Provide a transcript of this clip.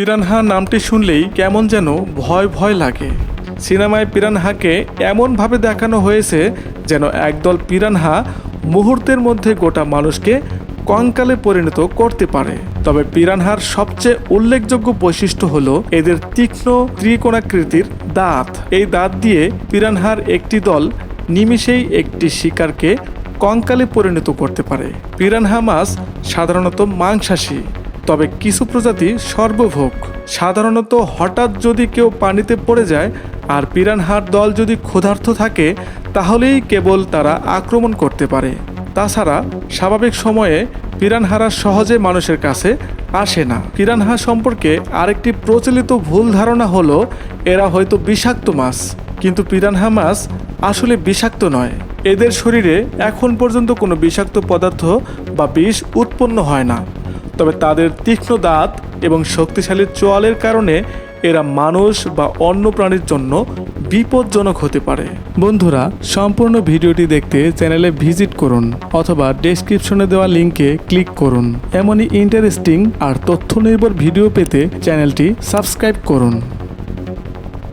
Piranha নামটি শুনলেই কেমন যেন ভয় ভয় লাগে। সিনেমায় পিরানহাকে এমনভাবে দেখানো হয়েছে যেন একদল পিরানহা মুহূর্তের মধ্যে গোটা মানুষকে কঙ্কালে পরিণত করতে পারে। তবে পিরানহার সবচেয়ে উল্লেখযোগ্য বৈশিষ্ট্য হলো এদের তীক্ষ্ণ ত্রিকোণাকৃতির দাঁত। এই দাঁত দিয়ে পিরানহার একটি দল নিমিষেই একটি শিকারকে কঙ্কালে পরিণত করতে পারে। পিরানহা মাছ সাধারণত মাংসাশী। তবে কিছু প্রজাতি সর্বভোগ। সাধারণত হঠাৎ যদি কেউ পানিতে পড়ে যায় আর পিরানহার দল যদি ক্ষুধার্ত থাকে, তাহলেই কেবল তারা আক্রমণ করতে পারে। তাছাড়া স্বাভাবিক সময়ে পিরানহারা সহজে মানুষের কাছে আসে না। পিরানহা সম্পর্কে আরেকটি প্রচলিত ভুল ধারণা হলো, এরা হয়তো বিষাক্ত মাছ। কিন্তু পিরানহা মাছ আসলে বিষাক্ত নয়। এদের শরীরে এখন পর্যন্ত কোনো বিষাক্ত পদার্থ বা বিষ উৎপন্ন হয় না। তবে তাদের তীক্ষ্ণ দাঁত এবং শক্তিশালী চোয়ালের কারণে এরা মানুষ বা অন্য প্রাণীর জন্য বিপজ্জনক হতে পারে। বন্ধুরা, সম্পূর্ণ ভিডিওটি দেখতে চ্যানেলে ভিজিট করুন অথবা ডেসক্রিপশনে দেওয়া লিঙ্কে ক্লিক করুন। এমনই ইন্টারেস্টিং আর তথ্য নির্ভর ভিডিও পেতে চ্যানেলটি সাবস্ক্রাইব করুন।